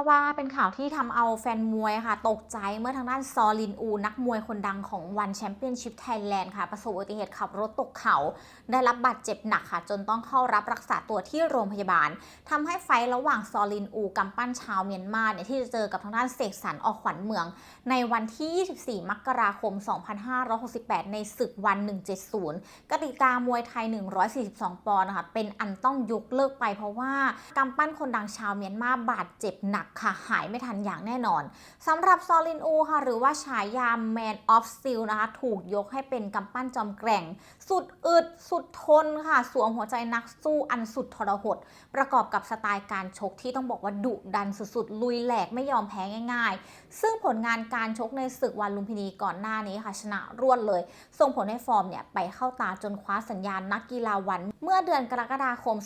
เรียกได้ว่าเป็นข่าวที่ทำเอาแฟนมวยค่ะ ตกใจเมื่อทางด้านซอลินอู นักมวยคนดังของวันแชมเปี้ยนชิพไทยแลนด์ค่ะ ประสบอุบัติเหตุขับรถตกเขา ได้รับบาดเจ็บหนักค่ะ จนต้องเข้ารับรักษาตัวที่โรงพยาบาลทำให้ไฟระหว่างซอลินอูกำปั้นชาวเมียนมาเนี่ยที่จะเจอกับทางด้านเสกสรรออกขวัญเมือง ในวันที่ 24 มกราคม 2568 ในศึกวัน 170กติกามวยไทย 142 ปอนด์นะคะเป็นอันต้องยกเลิกไปเพราะว่ากำปั้นคนดังชาวเมียนมาบาดเจ็บหนักค่ะ หายไม่ทันอย่างแน่นอนสำหรับซอลินอูค่ะ หรือว่าฉายา Man of Steel นะคะ ถูกยกให้เป็นกำปั้นจอมแกร่ง สุดอึด สุดทนค่ะ สวมหัวใจนักสู้อันสุดทรหด ประกอบกับสไตล์การชกที่ต้องบอกว่าดุดันสุดๆ ลุยแหลกไม่ยอมแพ้ง่าย ๆ ซึ่งผลงานการชกในศึกวันลุมพินีก่อนหน้านี้ค่ะ ชนะรวดเลย ส่งผลให้ฟอร์มเนี่ยไปเข้าตาจนคว้าสัญญาณนักกีฬาวัน เมื่อเดือนกรกฎาคม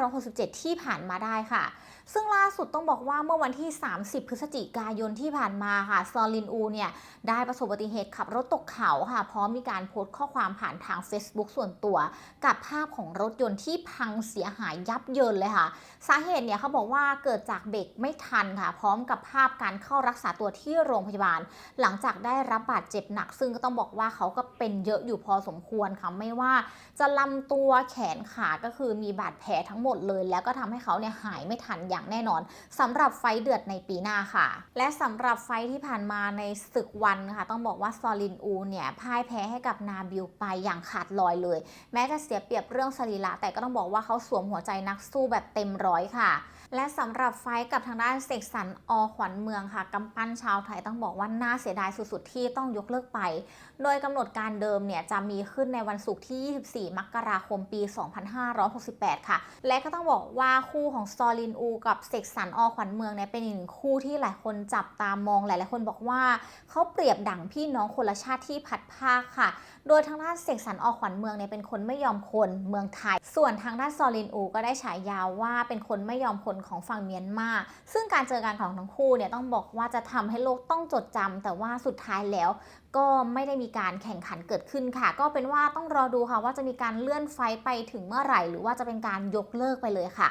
2567 ที่ผ่านมาได้ค่ะ ซึ่งล่าสุดต้องบอกว่าเมื่อวันที่ 30 พฤศจิกายนที่ผ่านมาค่ะ ซอลินอูเนี่ย ได้ประสบอุบัติเหตุขับรถตกเขาค่ะ พร้อมมีการโพสต์ข้อความผ่านทาง Facebook ส่วนตัว กับภาพของรถยนต์ที่พังเสียหายยับเยินเลยค่ะ สาเหตุเนี่ยเขาบอกว่าเกิดจากเบรกไม่ทันค่ะ พร้อมกับภาพการเข้ารักษาตัวที่โรงพยาบาล หลังจากได้รับบาดเจ็บหนัก ซึ่งก็ต้องบอกว่าเขาก็เป็นเยอะอยู่พอสมควรค่ะ ไม่ว่าจะลำตัวแขนขา ก็คือมีบาดแผลทั้งหมดเลย แล้วก็ทำให้เขาเนี่ยหายไม่ทันอย่างแน่นอนสำหรับไฟเดือดในปีหน้าค่ะ และสำหรับไฟที่ผ่านมาในศึกวันค่ะ ต้องบอกว่าซอลินอูเนี่ยพ่ายแพ้ให้กับนาบิลไปอย่างขาดลอยเลย แม้จะเสียเปรียบเรื่องสรีระแต่ก็ต้องบอกว่าเขาสวมหัวใจนักสู้แบบเต็มร้อยค่ะ และสำหรับไฟกับทางด้านเสกสรรอขวัญเมืองค่ะกำปั้นชาวไทยต้องบอกว่าน่าเสียดายสุดๆ ที่ต้องยกเลิกไป โดยกำหนดการเดิมเนี่ยจะมีขึ้นในวันศุกร์ที่ 24 มกราคมปี 2568 ค่ะ และก็ต้องบอกว่าคู่ของซอลินอู กับเสกสรรอขวัญเมืองเนี่ยเป็นอีกหนึ่งคู่ที่หลายคนจับตามองหลายๆคนบอกว่าเขาเปรียบดั่งพี่น้องคนละชาติที่พัดภาคค่ะ โดยทางด้านเสกสรรอขวัญเมืองเนี่ยเป็นคนไม่ยอมคนเมืองไทย ส่วนทางด้านซอลินอูก็ได้ฉายาว่าเป็นคนไม่ยอมคนของฝั่งเมียนมา ซึ่งการเจอกันของทั้งคู่เนี่ยต้องบอกว่าจะทำให้โลกต้องจดจำแต่ว่าสุดท้ายแล้วก็ไม่ได้มีการแข่งขันเกิดขึ้นค่ะ ก็เป็นว่าต้องรอดูค่ะว่าจะมีการเลื่อนไฟไปถึงเมื่อไหร่ หรือว่าจะเป็นการยกเลิกไปเลยค่ะ